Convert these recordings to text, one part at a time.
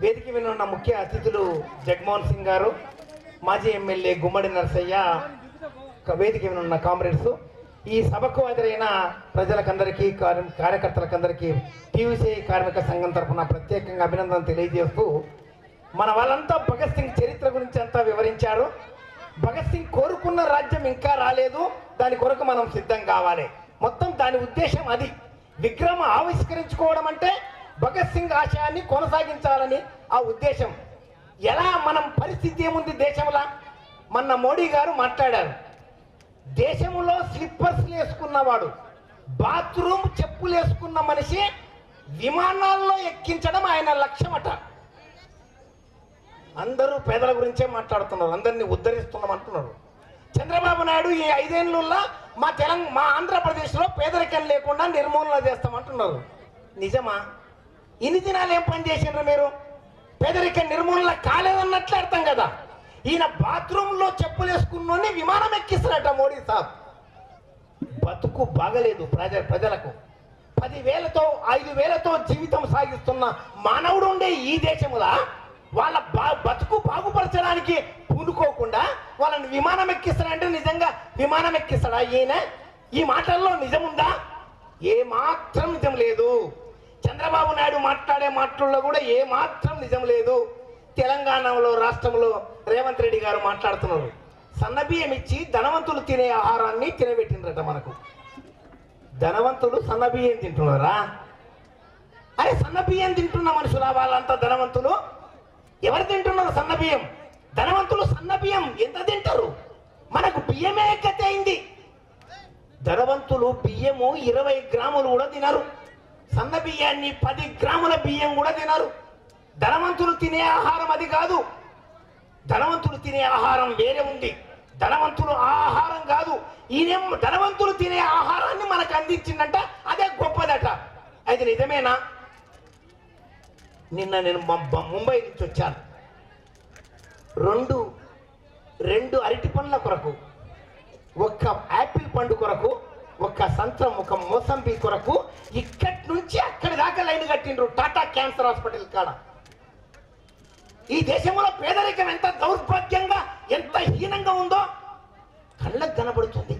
వేదిక మీద ఉన్న ముఖ్య అతిథులు జగన్మోహన్ సింగ్ గారు మాజీ ఎమ్మెల్యే గుమ్మడి నరసయ్య వేదిక మీద ఉన్న కామ్రేడ్స్. ఈ సభకు హాజరైన ప్రజలకందరికీ కార్య- కార్యకర్తలకందరికీ టీవీసీ కార్మిక సంఘం తరఫున ప్రత్యేకంగా అభినందన తెలియజేస్తూ మన వాళ్ళంతా భగత్ సింగ్ చరిత్ర గురించి అంతా వివరించారు. భగత్ సింగ్ కోరుకున్న రాజ్యం ఇంకా రాలేదు. దాని కొరకు మనం సిద్ధం కావాలి. మొత్తం దాని ఉద్దేశం అది. విగ్రహం ఆవిష్కరించుకోవడం అంటే సింగ్ ఆశయాన్ని కొనసాగించాలని ఆ ఉద్దేశం. ఎలా మనం పరిస్థితి ఏముంది దేశంలో? మొన్న మోడీ గారు మాట్లాడారు. దేశంలో స్లిప్పర్స్ వేసుకున్నవాడు బాత్రూమ్ చెప్పులు వేసుకున్న మనిషి విమానాల్లో ఎక్కించడం ఆయన లక్ష్యమట. అందరూ పేదల గురించే మాట్లాడుతున్నారు అందరినీ ఉద్ధరిస్తున్నాం అంటున్నారు. చంద్రబాబు నాయుడు ఈ ఐదేళ్ళలో మా తెలంగాణ మా ఆంధ్రప్రదేశ్లో పేదరికం లేకుండా నిర్మూలన చేస్తామంటున్నారు. నిజమా? ఇన్ని దినాలు ఏం పని చేసిండ్రు మీరు? పేదరిక నిర్మూలన కాలేదన్నట్లు అర్థం కదా. ఈయన బాత్రూంలో చెప్పులు వేసుకున్నోని విమానం ఎక్కిస్తారట మోడీ సాబ్. బతుకు బాగలేదు ప్రజ ప్రజలకు. పదివేలతో ఐదు వేలతో జీవితం సాగిస్తున్న మానవుడు ఉండే ఈ దేశములా? వాళ్ళ బా బతుకు బాగుపరచడానికి పూనుకోకుండా వాళ్ళని విమానం ఎక్కిస్తాడంటే నిజంగా విమానం ఎక్కిస్తాడా ఈయన? ఈ మాటల్లో నిజముందా? ఏమాత్రం నిజం లేదు. చంద్రబాబు నాయుడు మాట్లాడే మాటల్లో కూడా ఏ మాత్రం నిజం లేదు. తెలంగాణలో రాష్ట్రంలో రేవంత్ రెడ్డి గారు మాట్లాడుతున్నారు. సన్నబియ్యం ఇచ్చి ధనవంతులు తినే ఆహారాన్ని తినబెట్టిండ్రట మనకు. ధనవంతులు సన్నబియ్యం తింటున్నారా? అరే సన్నబియ్యం తింటున్న మనుషులా వాళ్ళంతా ధనవంతులు? ఎవరు తింటున్నారు సన్నబియ్యం ధనవంతులు సన్నబియ్యం ఎంత తింటారు? మనకు బియ్యమే గతి అయింది. ధనవంతులు బియ్యము ఇరవై గ్రాములు కూడా తినరు. సన్న బియ్యాన్ని పది గ్రాముల బియ్యం కూడా తినరు. ధనవంతులు తినే ఆహారం అది కాదు. ధనవంతులు తినే ఆహారం వేరే ఉంది. ధనవంతులు ఆ ఆహారం కాదు. ఈయనేం ధనవంతులు తినే ఆహారాన్ని మనకు అందించిందంట అదే గొప్పదట. అది నిజమేనా? నిన్న నేను ముంబై నుంచి వచ్చాను. రెండు రెండు అరటి పండ్ల కొరకు ఒక్క యాపిల్ పండు కొరకు ఒక్క ఒక మోసంబి కొరకు ఇక్కడి నుంచి అక్కడి దాకా లైన్ కట్టిండ్రు. టాటా క్యాన్సర్ హాస్పిటల్ కాడ. ఈ దేశంలో పేదరికం ఎంత దౌర్భాగ్యంగా ఎంత హీనంగా ఉందో కళ్ళకు కనబడుతుంది.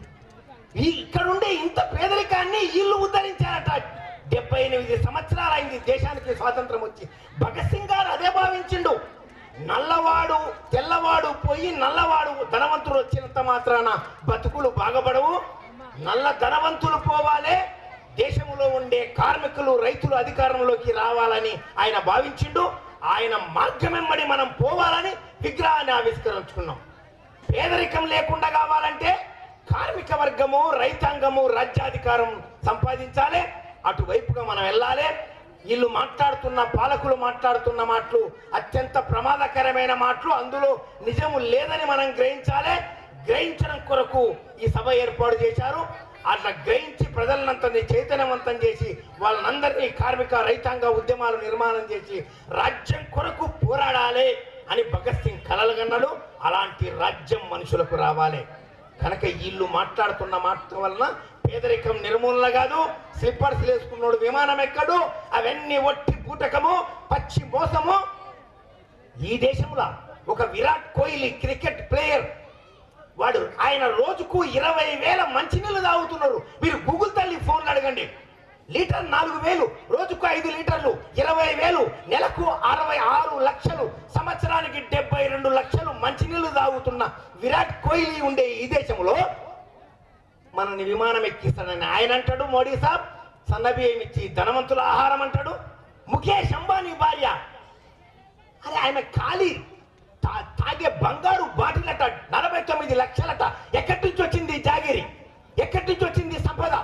ఈ ఇక్కడుండే ఇంత పేదరికాన్ని ఇల్లు ఉద్ధరించారట. డెబ్బై ఎనిమిది సంవత్సరాలు అయింది దేశానికి స్వాతంత్రం వచ్చి. భగత్ సింగ్ గారు అదే భావించిండు. నల్లవాడు తెల్లవాడు పోయి నల్లవాడు ధనవంతుడు వచ్చినంత మాత్రాన బతుకులు బాగపడవు. నల్ల ధనవంతులు పోవాలే. దేశంలో ఉండే కార్మికులు రైతులు అధికారంలోకి రావాలని ఆయన భావించిండు. ఆయన మార్గమెంబడి మనం పోవాలని విగ్రహాన్ని ఆవిష్కరించుకున్నాం. పేదరికం లేకుండా కావాలంటే కార్మిక వర్గము రైతాంగము రాజ్యాధికారం సంపాదించాలి. అటువైపుగా మనం వెళ్ళాలి. వీళ్ళు మాట్లాడుతున్న పాలకులు మాట్లాడుతున్న మాటలు అత్యంత ప్రమాదకరమైన మాటలు. అందులో నిజము లేదని మనం గ్రహించాలి. గ్రహించ కొరకు ఈ సభ ఏర్పాటు చేశారు. అట్లా గ్రహించి ప్రజలంతని చైతన్యవంతం చేసి వాళ్ళందరినీ కార్మిక రైతాంగ ఉద్యమాలు నిర్మాణం చేసి రాజ్యం కొరకు పోరాడాలి అని భగత్ సింగ్ కలలుగన్నాడు. అలాంటి రాజ్యం మనుషులకు రావాలి. కనుక వీళ్ళు మాట్లాడుతున్న మాట వలన పేదరికం నిర్మూలన కాదు. స్లిప్పర్స్ వేసుకున్నాడు విమానం ఎక్కడు. అవన్నీ ఒట్టి బూటకము పచ్చి మోసము. ఈ దేశంలో ఒక విరాట్ కోహ్లీ క్రికెట్ ఆయన రోజుకు ఇరవై వేల మంచినీళ్ళు తాగుతున్నారు మీరు గూగుల్ తల్లి ఫోన్లు అడగండి. లీటర్ నాలుగు వేలు రోజుకు ఐదు లీటర్లు ఇరవై వేలు నెలకు అరవై ఆరు లక్షలు సంవత్సరానికి డెబ్బై రెండు లక్షలు మంచినీళ్ళు తాగుతున్న విరాట్ కోహ్లీ ఉండే ఈ దేశంలో మనని విమానం ఎక్కిస్తాడని ఆయన అంటాడు మోడీ సాబ్. సన్నబియ్యం ఇచ్చి ధనవంతుల ఆహారం అంటాడు. ముఖేష్ అంబానీ భార్య. అరే ఆయన ఖాళీ తాగే బంగారు బాటిల్ అట నలభై తొమ్మిది లక్షలట ఎక్కడి నుంచి వచ్చింది ఈ జాగిరి ఎక్కడి నుంచి వచ్చింది ఈ సంపద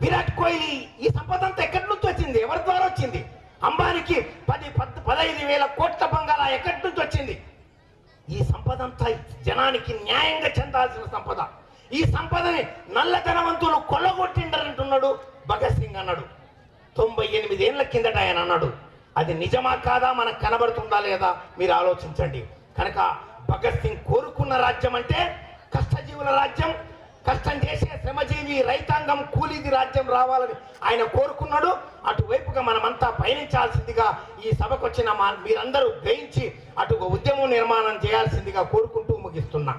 విరాట్ కోహ్లీ ఈ సంపద అంతా ఎక్కడి నుంచి వచ్చింది? ఎవరి ద్వారా వచ్చింది? అంబానికి పది పద్ పదహైదు వేల కోట్ల బంగాళా ఎక్కడి నుంచి వచ్చింది? ఈ సంపద అంతా జనానికి న్యాయంగా చెందాల్సిన సంపద. ఈ సంపదని నల్ల ధనవంతులు కొల్లగొట్టిండరంటున్నాడు భగత్ సింగ్ అన్నాడు. తొంభై ఎనిమిది ఏళ్ళ కిందట ఆయన అన్నాడు. అది నిజమా కాదా? మనకు కనబడుతుందా లేదా? మీరు ఆలోచించండి. కనుక భగత్ సింగ్ కోరుకున్న రాజ్యం అంటే కష్టజీవుల రాజ్యం కష్టం చేసే శ్రమజీవి రైతాంగం కూలీది రాజ్యం రావాలని ఆయన కోరుకున్నాడు. అటువైపుగా మనమంతా పయనించాల్సిందిగా ఈ సభకు వచ్చిన మా మీరందరూ గ్రహించి అటు ఉద్యమం నిర్మాణం చేయాల్సిందిగా కోరుకుంటూ ముగిస్తున్నా.